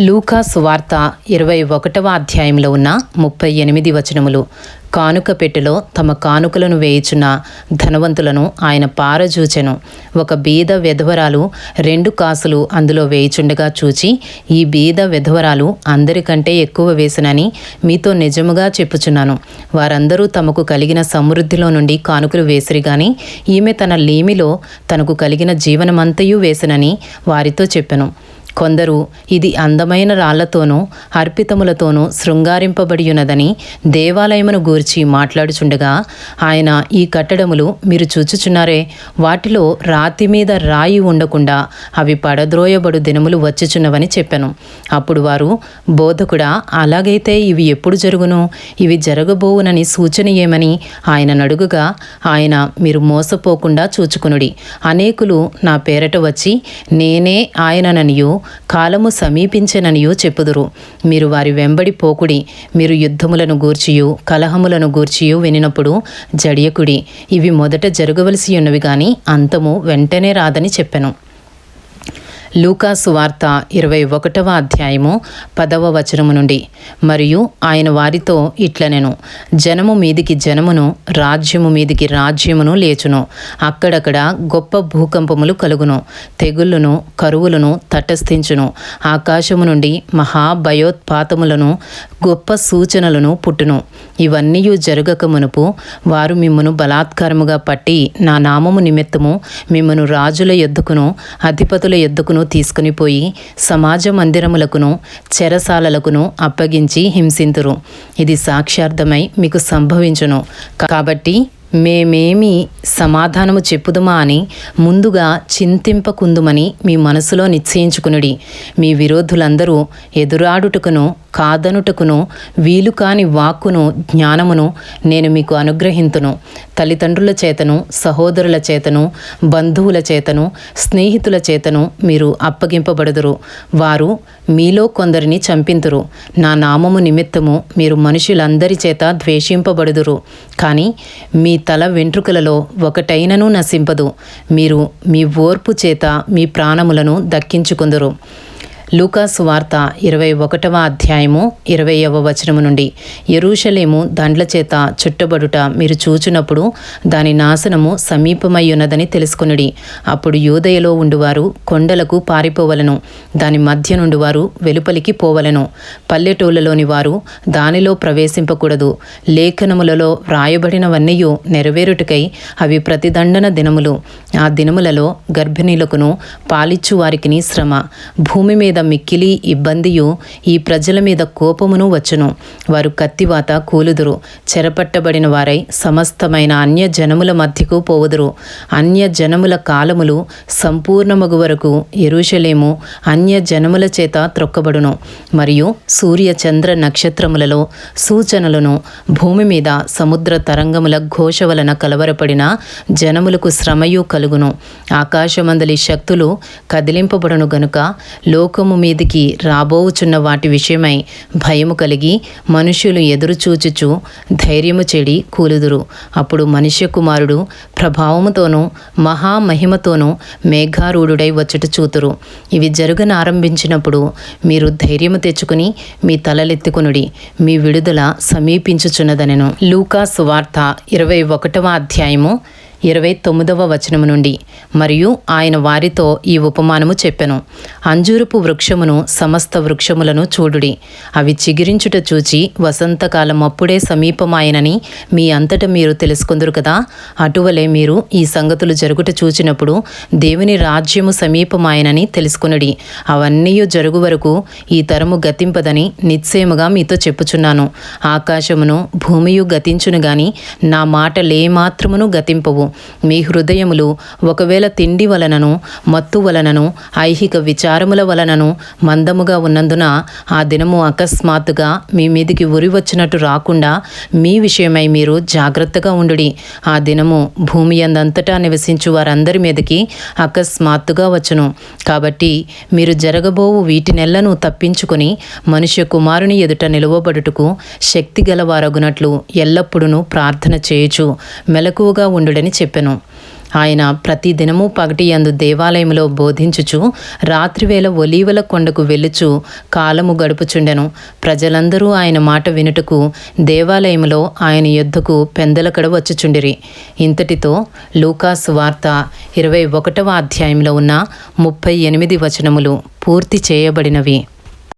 లూకా సువార్త ఇరవై ఒకటవ అధ్యాయంలో ఉన్న ముప్పై ఎనిమిది వచనములు. కానుక పెట్టెలో తమ కానుకలను వేయుచున్న ధనవంతులను ఆయన పారజూచెను. ఒక బీద విధవరాలు రెండు కాసులు అందులో వేయుచుండగా చూచి ఈ బీద విధవరాలు అందరికంటే ఎక్కువ వేసినని మీతో నిజముగా చెప్పుచున్నాను. వారందరూ తమకు కలిగిన సమృద్ధిలో నుండి కానుకలు వేసిరి గాని ఈమె తన లేమిలో తనకు కలిగిన జీవనమంతయు వేసినని వారితో చెప్పెను. కొందరు ఇది అందమైన రాళ్ళతోనూ అర్పితములతోనూ శృంగారింపబడి ఉన్నదని దేవాలయమును గూర్చి మాట్లాడుచుండగా ఆయన ఈ కట్టడములు మీరు చూచుచున్నారే వాటిలో రాతి మీద రాయి ఉండకుండా అవి పడద్రోయబడు దినములు వచ్చుచున్నవని చెప్పాను. అప్పుడు వారు బోధకుడా అలాగైతే ఇవి ఎప్పుడు జరుగును? ఇవి జరగబోవునని సూచన ఏమని ఆయన నడుగుగా ఆయన మీరు మోసపోకుండా చూచుకునుడి. అనేకులు నా పేరట వచ్చి నేనే ఆయనననియు కాలము సమీపించెననియో చెప్పుదురు. మీరు వారి వెంబడి పోకుడి. మీరు యుద్ధములను గూర్చియు కలహములను గూర్చియు వినినప్పుడు జడియకుడి. ఇవి మొదట జరగవలసి ఉన్నవి గాని అంతము వెంటనే రాదని చెప్పెను. లూకాసు వార్త ఇరవై ఒకటవ అధ్యాయము పదవ వచనము నుండి. మరియు ఆయన వారితో ఇట్లనెను జనము మీదికి జనమును రాజ్యము మీదికి రాజ్యమును లేచును. అక్కడక్కడ గొప్ప భూకంపములు కలుగును తెగుళ్ళను కరువులను తటస్థించును. ఆకాశము నుండి మహాభయోత్పాతములను గొప్ప సూచనలను పుట్టును. ఇవన్నీ జరగక మునుపు వారు మిమ్మను బలాత్కారముగా పట్టి నా నామము నిమిత్తము మిమ్మను రాజుల ఎద్దుకును అధిపతుల ఎద్దుకును తీసుకుని పోయి సమాజ మందిరములకును చెరసాలలకును అప్పగించి హింసింతురు. ఇది సాక్ష్యార్థమై మీకు సంభవించును. కాబట్టి మేమేమి సమాధానము చెప్పుదుమా అని ముందుగా చింతింపకుందుమని మీ మనసులో నిశ్చయించుకునుడి. మీ విరోధులందరూ ఎదురాడుటకును కాదనుటకును వీలు కాని వాక్కును జ్ఞానమును నేను మీకు అనుగ్రహింతును. తల్లిదండ్రుల చేతను సహోదరుల చేతను బంధువుల చేతను స్నేహితుల చేతను మీరు అప్పగింపబడుదురు. వారు మీలో కొందరిని చంపింతురు. నా నామము నిమిత్తము మీరు మనుషులందరి చేత ద్వేషింపబడుదురు. కానీ మీ తల వెంట్రుకలలో ఒకటైనను నశింపదు. మీరు మీ ఓర్పు చేత మీ ప్రాణములను దక్కించుకుందురు. లూకాసు వార్త ఇరవై ఒకటవ అధ్యాయము ఇరవైవ వచనము నుండి ఎరూషలేము దండ్ల చేత చుట్టబడుట మీరు చూచినప్పుడు దాని నాశనము సమీపమయ్యున్నదని ఉన్నదని తెలుసుకునుడి. అప్పుడు యూదయలో ఉండువారు కొండలకు పారిపోవలను దాని మధ్య నుండి వారు వెలుపలికి పోవలను. పల్లెటూళ్ళలోని వారు దానిలో ప్రవేశింపకూడదు. లేఖనములలో వ్రాయబడినవన్నీయు నెరవేరుటకై అవి ప్రతిదండన దినములు. ఆ దినములలో గర్భిణీలకును పాలిచ్చు వారికిని శ్రమ. భూమి మీద మిక్కిలి ఇబ్బందియు ఈ ప్రజల మీద కోపమును వచ్చును. వారు కత్తివాత కూలుదురు. చెరపట్టబడిన వారై సమస్తమైన అన్య జనముల మధ్యకు పోవుదురు. అన్య జనముల కాలములు సంపూర్ణమగు వరకు ఎరుషలేము అన్య జనముల చేత త్రొక్కబడును. మరియు సూర్య చంద్ర నక్షత్రములలో సూచనలను భూమి మీద సముద్ర తరంగముల ఘోష వలన కలవరపడిన జనములకు శ్రమయు కలుగును. ఆకాశమందలి శక్తులు కదిలింపబడును గనుక లోకము మీదికి రాబోవుచున్న వాటి విషయమై భయము కలిగి మనుష్యులు ఎదురుచూచుచు ధైర్యము చెడి కూలుదురు. అప్పుడు మనుష్య కుమారుడు ప్రభావముతోనూ మహామహిమతోనూ మేఘారూఢుడై వచ్చుట చూతురు. ఇవి జరుగనారంభించినప్పుడు మీరు ధైర్యము తెచ్చుకుని మీ తలలెత్తుకునుడి. మీ విడుదల సమీపించుచున్నదనెను. లూకా సువార్త ఇరవై ఒకటవ అధ్యాయము ఇరవై తొమ్మిదవ వచనము నుండి. మరియు ఆయన వారితో ఈ ఉపమానము చెప్పెను. అంజూరపు వృక్షమును సమస్త వృక్షములను చూడుడి. అవి చిగిరించుట చూచి వసంతకాలం అప్పుడే సమీపమాయనని మీ అంతట మీరు తెలుసుకుందరు కదా. అటువలే మీరు ఈ సంగతులు జరుగుట చూచినప్పుడు దేవుని రాజ్యము సమీపమాయనని తెలుసుకునుడి. అవన్నీ జరుగు వరకు ఈ తరము గతింపదని నిశ్చయముగా మీతో చెప్పుచున్నాను. ఆకాశమును భూమియు గతించును గాని నా మాటలేమాత్రమును గతింపవు. మీ హృదయములు ఒకవేళ తిండి వలనను మత్తు వలనను ఐహిక విచారముల వలనను మందముగా ఉన్నందున ఆ దినము అకస్మాత్తుగా మీ మీదికి ఉరి వచ్చినట్టు రాకుండా మీ విషయమై మీరు జాగ్రత్తగా ఉండుడి. ఆ దినము భూమి అందంతటా నివసించు వారందరి మీదకి అకస్మాత్తుగా వచ్చును. కాబట్టి మీరు జరగబోవు వీటినెల్లను తప్పించుకొని మనుష్య కుమారుని ఎదుట నిలువబడుటకు శక్తి గలవారగునట్లు ఎల్లప్పుడూ ప్రార్థన చేయుచు మెలకువగా ఉండుడని చెప్పెను. ఆయన ప్రతి దినము పగటి అందు దేవాలయంలో బోధించుచు రాత్రివేళ ఒలీవల కొండకు వెళ్ళుచు కాలము గడుపుచుండెను. ప్రజలందరూ ఆయన మాట వినుటకు దేవాలయములో ఆయన యుద్ధకు పెందలకడ వచ్చుచుండిరి. ఇంతటితో లూకాస్ వార్త ఇరవై ఒకటవ అధ్యాయంలో ఉన్న ముప్పై ఎనిమిది వచనములు పూర్తి చేయబడినవి.